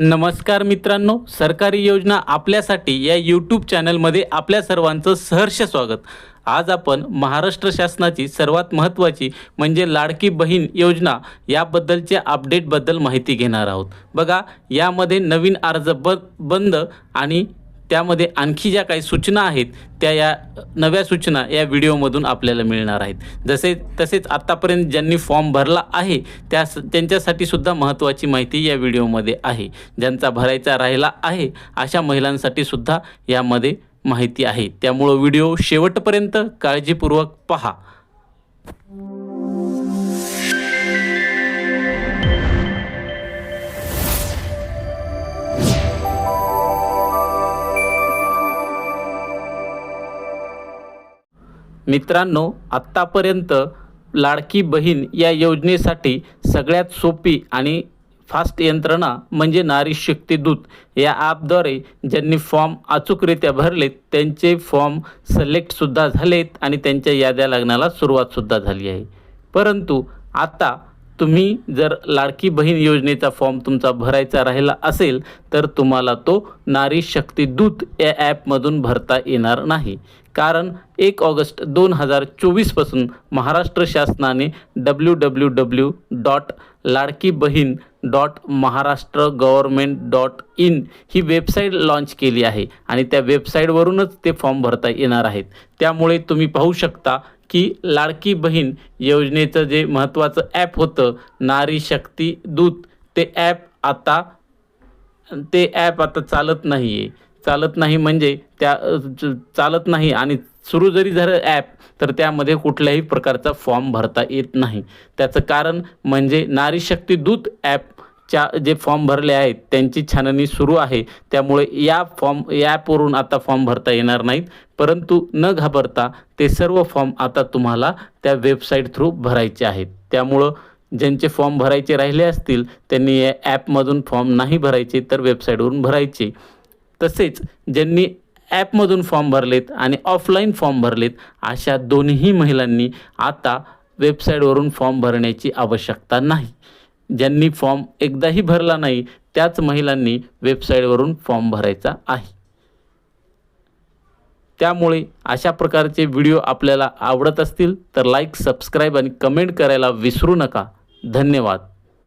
नमस्कार मित्रांनो सरकारी योजना आपल्यासाठी या यूट्यूब चॅनलमध्ये आपल्या सर्वांचं सहर्ष स्वागत. आज आपण महाराष्ट्र शासनाची सर्वात महत्त्वाची म्हणजे लाडकी बहीण योजना याबद्दलच्या अपडेटबद्दल माहिती घेणार आहोत. बघा यामध्ये नवीन अर्ज ब बंद आणि त्यामध्ये आणखी ज्या काही सूचना आहेत त्या या नव्या सूचना या व्हिडिओमधून आपल्याला मिळणार आहेत. जसे तसेच आत्तापर्यंत ज्यांनी फॉर्म भरला आहे त्या त्यांच्यासाठी सुद्धा महत्त्वाची माहिती या व्हिडिओमध्ये आहे. ज्यांचा भरायचा राहिला आहे अशा महिलांसाठी सुद्धा यामध्ये माहिती आहे. त्यामुळं व्हिडिओ शेवटपर्यंत काळजीपूर्वक पहा. मित्रांनो आत्तापर्यंत लाडकी बहीण या योजनेसाठी सगळ्यात सोपी आणि फास्ट यंत्रणा म्हणजे नारी शक्ती दूत या ॲपद्वारे ज्यांनी फॉर्म अचूकरित्या भरलेत त्यांचे फॉर्म सिलेक्टसुद्धा झालेत आणि त्यांच्या याद्या लागण्याला सुरुवातसुद्धा झाली आहे. परंतु आता तुम्ही जर लाडकी बहीण योजनेचा फॉर्म तुमचा भरायचा राहिला असेल तर तुम्हाला तो नारी शक्ती दूत या ॲपमधून भरता येणार नाही. कारण एक ऑगस्ट दोन हजार चोवीसपासून महाराष्ट्र शासनाने W W W dot Ladki Bahin dot Maharashtra government dot in he website launch केली आहे आणि त्या वेबसाईटवरूनच ते फॉर्म भरता येणार आहेत. त्यामुळे तुम्ही पाहू शकता की लाडकी बहीण योजनेचं जे महत्त्वाचं ॲप होतं नारी शक्ती दूत ते ॲप आता ते ॲप आता चालत नाही आहे चालत नाही म्हणजे त्या चालत नाही आणि सुरू जरी झालं ॲप तर त्यामध्ये कुठल्याही प्रकारचा फॉर्म भरता येत नाही. त्याचं कारण म्हणजे नारी शक्ती दूत च्या जे फॉर्म भरले आहेत त्यांची छाननी सुरू आहे. त्यामुळे या फॉर्म या ॲपवरून आता फॉर्म भरता येणार नाहीत. परंतु न घाबरता ते सर्व फॉर्म आता तुम्हाला त्या वेबसाईट थ्रू भरायचे आहेत. त्यामुळं ज्यांचे फॉर्म भरायचे राहिले असतील त्यांनी या ॲपमधून फॉर्म नाही भरायचे तर वेबसाईटवरून भरायचे. तसेच ज्यांनी ॲपमधून फॉर्म भरलेत आणि ऑफलाईन फॉर्म भरलेत अशा दोन्ही महिलांनी आता वेबसाईटवरून फॉर्म भरण्याची आवश्यकता नाही. ज्यांनी फॉर्म एकदाही भरला नाही त्याच महिलांनी वेबसाईटवरून फॉर्म भरायचा आहे. त्यामुळे अशा प्रकारचे व्हिडिओ आपल्याला आवडत असतील तर लाईक सबस्क्राईब आणि कमेंट करायला विसरू नका. धन्यवाद.